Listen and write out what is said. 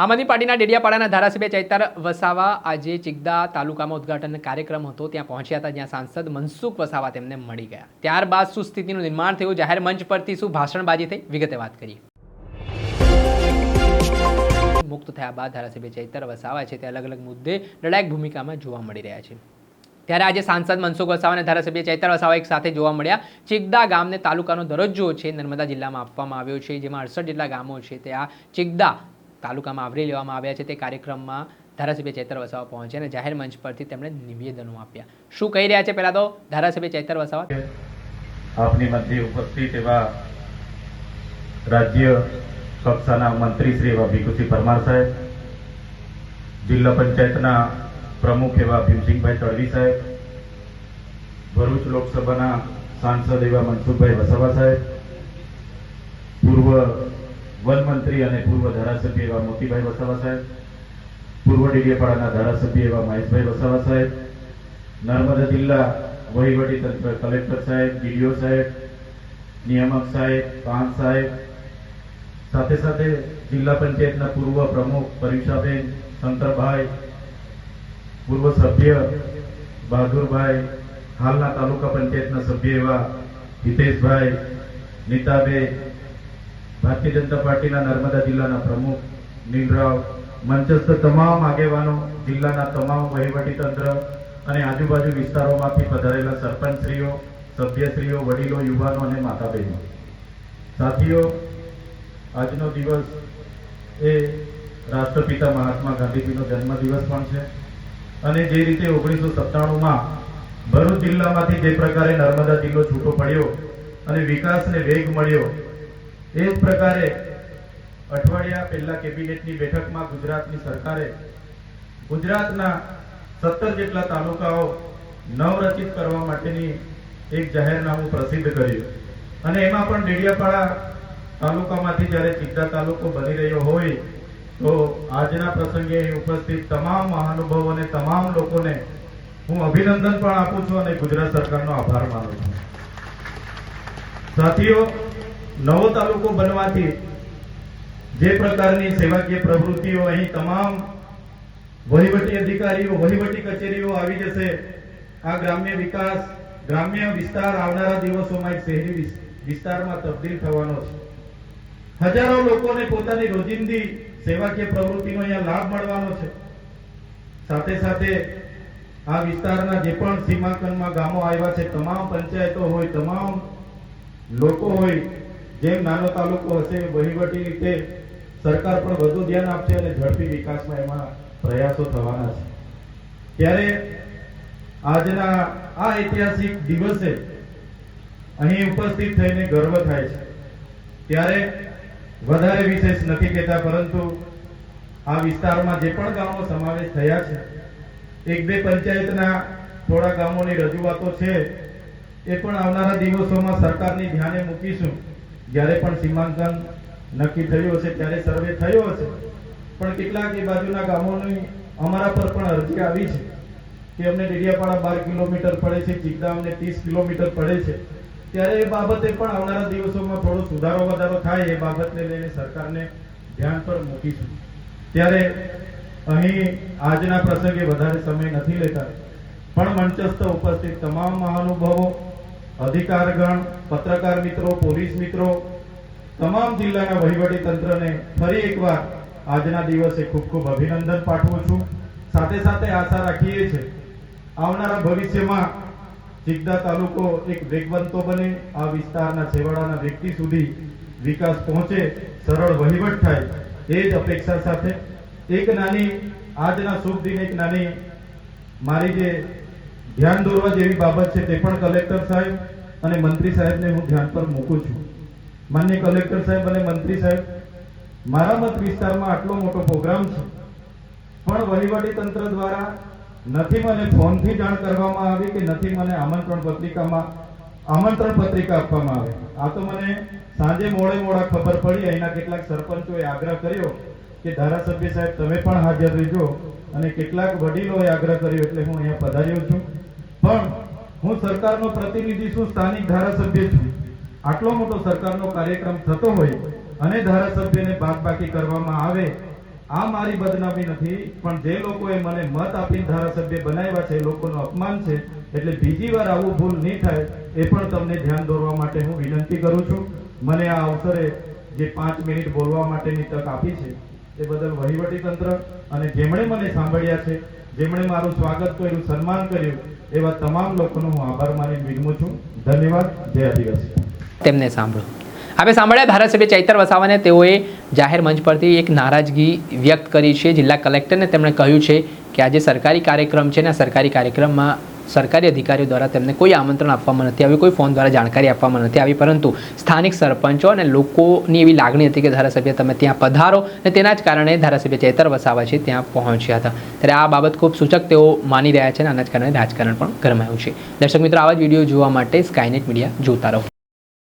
આમ પાર્ટીના ડેડિયાપાડાના ધારાસભ્ય ચૈતર વસાવા આજે ચિગદા તાલુકામાં ઉદઘાટન કાર્યક્રમ હતો. ત્યાં પહોંચ્યા હતા, જ્યાં સાંસદ મનસુખ વસાવા તેમને મળી ગયા. ત્યારબાદ શું સ્થિતિનું નિર્માણ થયું? જાહેર મંચ પરથી શું ભાષણબાજી થઈ? વિગતે વાત કરીએ. મુક્ત થયા બાદ ધારાસભ્ય ચૈતર વસાવા છે તે અલગ અલગ મુદ્દે લડાયક ભૂમિકામાં જોવા મળી રહ્યા છે. ત્યારે આજે સાંસદ મનસુખ વસાવા અને ધારાસભ્ય ચૈતર વસાવા એક સાથે જોવા મળ્યા. ચિગદા ગામને તાલુકાનો દરજ્જો છે નર્મદા જિલ્લામાં આપવામાં આવ્યો છે, જેમાં અડસઠ જેટલા ગામો છે. તે આ ચિગદા તાલુકામાં આવરી લેવામાં આવ્યા છે તે કાર્યક્રમમાં ધારાસભ્ય ચેતર વસાવા પહોંચ્યા અને જાહેર મંચ પરથી તેમણે નિવેદનો આપ્યા. શું કહી રહ્યા છે પહેલા તો ધારાસભ્ય ચેતર વસાવા? આપની મધ્ય ઉપસ્થિત એવા રાજ્ય કક્ષાના મંત્રી શ્રી એવા ભીખુસિંહ પરમાર સાહેબ, જિલ્લા પંચાયતના પ્રમુખ એવા ભીમસિંહભાઈ તડવી સાહેબ, ભરૂચ લોકસભાના સાંસદ એવા મનસુખભાઈ વસાવા સાહેબ, પૂર્વ વન મંત્રી અને પૂર્વ ધારાસભ્ય એવા મોતીભાઈ વસાવા સાહેબ, પૂર્વ ડેડિયાપાડાના ધારાસભ્ય એવા મહેશભાઈ વસાવા સાહેબ, નર્મદા જિલ્લા વહીવટી તંત્ર કલેક્ટર સાહેબ, ડીડીઓ સાહેબ, નિયામક સાહેબ પાંચ સાહેબ, સાથે સાથે જિલ્લા પંચાયતના પૂર્વ પ્રમુખ પરીક્ષાબેન શંકરભાઈ, પૂર્વ સભ્ય બહાદુરભાઈ, હાલના તાલુકા પંચાયતના સભ્ય એવા હિતેશભાઈ, નીતાબેન ભારતીય જનતા પાર્ટીના નર્મદા જિલ્લાના પ્રમુખ નીલરાવ મંચસ્થ તમામ આગેવાનો, જિલ્લાના તમામ વહીવટી તંત્ર અને આજુબાજુ વિસ્તારોમાંથી પધારેલા સરપંચશ્રીઓ, સભ્યશ્રીઓ, વડીલો, યુવાનો અને માતા બહેનો સાથીઓ, આજનો દિવસ એ રાષ્ટ્રપિતા મહાત્મા ગાંધીજીનો જન્મદિવસ પણ છે અને જે રીતે ઓગણીસો સત્તાણુંમાં ભરૂચ જિલ્લામાંથી જે પ્રકારે નર્મદા જિલ્લો છૂટો પડ્યો અને વિકાસને વેગ મળ્યો એ જ પ્રકારે અઠવાડિયા પહેલા કેબિનેટની બેઠકમાં ગુજરાતની સરકારે ગુજરાતના સત્તર જેટલા તાલુકાઓ નવરચિત કરવા માટેની એક જાહેરનામું પ્રસિદ્ધ કર્યું. અને એમાં પણ ડેડિયાપાડા તાલુકામાંથી જ્યારે ચિત્તા તાલુકો બની રહ્યો હોય, તો આજના પ્રસંગે ઉપસ્થિત તમામ મહાનુભાવોને તમામ લોકોને હું અભિનંદન પણ આપું છું અને ગુજરાત સરકારનો આભાર માનું છું. સાથીઓ નવો તાલુકો બનવાથી જે પ્રકારની સેવાકીય પ્રવૃત્તિઓ અહીં તમામ વહીવટી અધિકારીઓ, વહીવટી કચેરીઓ આવી જશે. આ ગ્રામ્ય વિકાસ, ગ્રામ્ય વિસ્તાર આવનારા દિવસોમાં શહેરી વિસ્તારમાં તબદીલ થવાનો છે. હજારો લોકોને પોતાની રોજિંદી સેવાકીય પ્રવૃત્તિનો અહીંયા લાભ મળવાનો છે. સાથે સાથે આ વિસ્તારના જે પણ સીમાંકનમાં ગામો આવ્યા છે, તમામ પંચાયતો હોય, તમામ લોકો હોય જેમ નાનો તાલુકો હશે વહીવટી રીતે સરકાર પણ વધુ ધ્યાન આપશે અને ઝડપી વિકાસમાં એમાં પ્રયાસો થવાના છે. ત્યારે આજના આ ઐતિહાસિક દિવસે અહીં ઉપસ્થિત થઈને ગર્વ થાય છે. ત્યારે વધારે વિશેષ નથી કહેતા, પરંતુ આ વિસ્તારમાં જે પણ ગામો સમાવેશ થયા છે, એક બે પંચાયતના થોડા ગામોની રજૂઆતો છે, એ પણ આવનારા દિવસોમાં સરકારની ધ્યાને મૂકીશું. જ્યારે પણ સીમાંકન નક્કી થયું હશે, ત્યારે સર્વે થયો હશે. પણ કેટલાક એ બાજુના ગામોની અમારા પર પણ અરજી આવી છે કે અમને ડેડિયાપાડા બાર કિલોમીટર પડે છે ચિકદા અમને ત્રીસ કિલોમીટર પડે છે. ત્યારે એ બાબતે પણ આવનારા દિવસોમાં થોડો સુધારો વધારો થાય એ બાબતને લઈને સરકારને ધ્યાન પર મૂકીશું. ત્યારે અહીં આજના પ્રસંગે વધારે સમય નથી લેતા. પણ મંચસ્થ ઉપસ્થિત તમામ મહાનુભાવો અધિકારગણ, પત્રકાર મિત્રો, પોલીસ મિત્રો, તમામ જિલ્લાના વહીવટી તંત્રને ફરી એકવાર આજના દિવસે ખૂબ ખૂબ અભિનંદન પાઠવું છું. સાથે સાથે આશા રાખીએ છીએ, આવનારા ભવિષ્યમાં જિગદા તાલુકો એક વેગવંતો બને, આ વિસ્તારના છેવાડાના વ્યક્તિ સુધી વિકાસ પહોંચે, સરળ વહીવટ થાય, એ જ અપેક્ષા સાથે. એક નાની, આજના શુભ દિને એક નાની, મારી જે ધ્યાન દોરવા જેવી બાબત છે તે પણ કલેક્ટર સાહેબ અને મંત્રી સાહેબને હું ધ્યાન પર મૂકું છું. માન્ય કલેક્ટર સાહેબ અને મંત્રી સાહેબ, મારા મત વિસ્તારમાં આટલો મોટો પ્રોગ્રામ છે. પણ વહીવટી તંત્ર દ્વારા નથી મને ફોનથી જાણ કરવામાં આવી કે નથી મને આમંત્રણ પત્રિકામાં આમંત્રણ પત્રિકા આપવામાં આવે. આ તો મને સાંજે મોડે મોડા ખબર પડી, અહીંના કેટલાક સરપંચોએ આગ્રહ કર્યો કે ધારાસભ્ય સાહેબ, તમે પણ હાજર રહેજો. અને કેટલાક વડીલોએ આગ્રહ કર્યો એટલે હું અહીંયા પધાર્યો છું. પણ હું સરકારનો પ્રતિનિધિ છું, સ્થાનિક ધારાસભ્ય છું. આટલો મોટો સરકારનો કાર્યક્રમ થતો હોય અને ધારાસભ્યને બાદબાકી કરવામાં આવે, આ મારી બદનામી નથી, પણ જે લોકોએ મને મત આપીને ધારાસભ્ય બનાવ્યા છે એ લોકોનું અપમાન છે, એટલે બીજી વાર આવું ભૂલ નહીં થાય, એ પણ તમને ધ્યાન દોરવા માટે હું વિનંતી કરું છું. મને આ અવસરે જે પાંચ મિનિટ બોલવા માટેની તક આપી છે એ બદલ વહીવટી તંત્ર અને જેમણે મને સાંભળ્યા છે, જેમણે મારું સ્વાગત કર્યું, સન્માન કર્યું, એવા તમામ લોકોનો હું આભાર માની વિનમું છું. ધન્યવાદ. જય આદિવાસી. તેમને સાંભળો. આપણે સાંભળ્યા ધારાસભ્ય ચૈતર વસાવાને તેઓએ જાહેર મંચ પરથી એક નારાજગી વ્યક્ત કરી છે. જિલ્લા કલેક્ટરને તેમણે કહ્યું છે કે આજે સરકારી કાર્યક્રમ છે ને સરકારી કાર્યક્રમમાં સરકારી અધિકારીઓ દ્વારા તેમને કોઈ આમંત્રણ આપવામાં નથી આવ્યું, કોઈ ફોન દ્વારા જાણકારી આપવામાં નથી આવી, પરંતુ સ્થાનિક સરપંચો અને લોકોની એવી લાગણી હતી કે ધારાસભ્ય તમે ત્યાં પધારો અને તેના જ કારણે ધારાસભ્ય ચેતર વસાવા છે, ત્યાં પહોંચ્યા હતા. ત્યારે આ બાબત ખૂબ સૂચક તેઓ માની રહ્યા છે અને આના જ કારણે રાજકારણ પણ ગરમાયું છે. દર્શક મિત્રો, આવા જ વીડિયો જોવા માટે સ્કાયનેટ મીડિયા જોતા રહો.